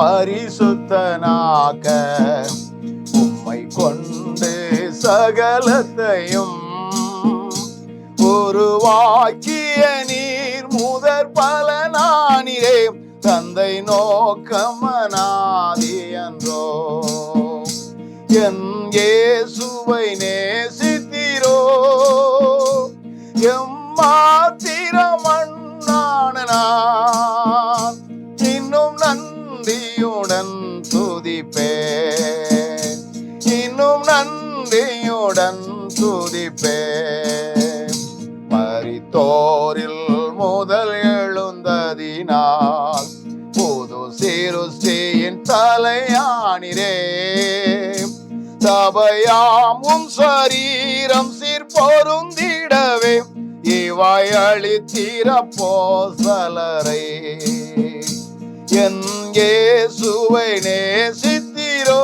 பரிசுத்தனாக உம்மை கொண்டு சகலத்தையும் உருவாக்கிய நீர் முதற் பலனானிரே தந்தை நோக்கமனாதி என்றோ என் ஏசுவை நேசி துதிப்பேன். இன்னும் நன்றியுடன் துதிப்பேன். மறித்தோரில் முதல் எழுந்ததினால் புது சிருஷ்டியின் தலையானிரே சபையாமும் சரீரம் சீர்பொருந்திடவே இவாய் அளித்தீர போசலரே என் இயேசுவை நேசித்தீரோ.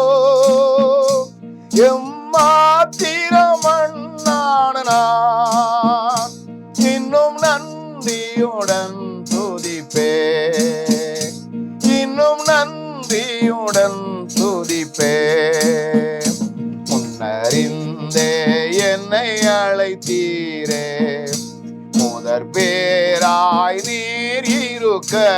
எம்மாத்திரமண்ணான நான் இன்னும் நன்றியுடன் துதிப்பே. இன்னும் நன்றியுடன் துதிப்பே. முன்னறிந்தே என்னை அழைத்தீரே. முதற் பேராய் நீர் இருக்க.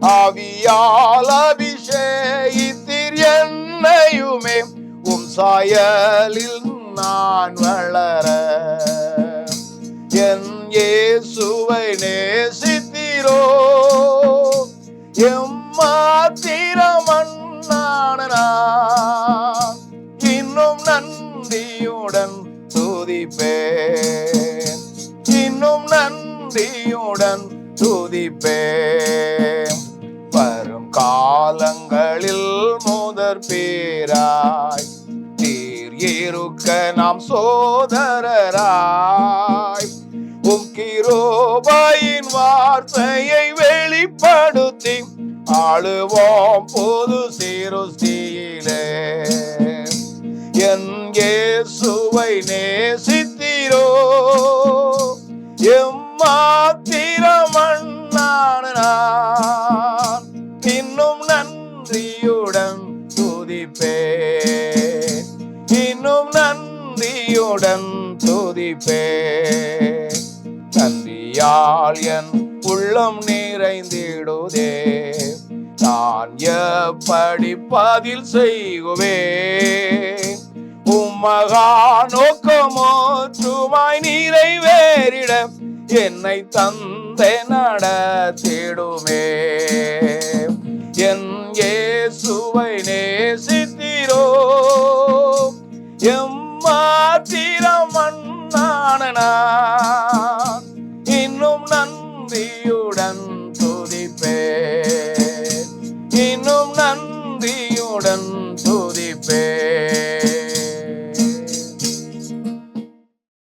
ஆவியால் அபிஷேகித்தீர் என்னையுமே உம் சாயலில் நான் வளர. என் இயேசுவை நேசித்தீரோ எம்மாத்திரமண்ணான இன்னும் நன்றியுடன் துதிப்பேன். இன்னும் நன்றியுடன் துதிப்பேன். காலங்களில் முதற் பேராய் நீர் இருக்க நாம் சோதரராய். உக்கிரோபாயின் வார்த்தையை வெளிப்படுத்தி ஆளுவோம் பொது சிருஷ்டியிலே. என் சுவை நேசித்திரோ எம்மா துதிப்பேன். இன்னும் நந்தியுடன் துதிப்பேன். நந்தியால் என் உள்ளம் நிறைந்திடுதே. நான் எப்படி பதில் செய்குவேன்? உம்மகா நோக்கமோ சுமாய் நிறைவேறிட என்னை தந்தை நடத்திடுமே. என் எம்மாத்திரம் மண்ணான நான்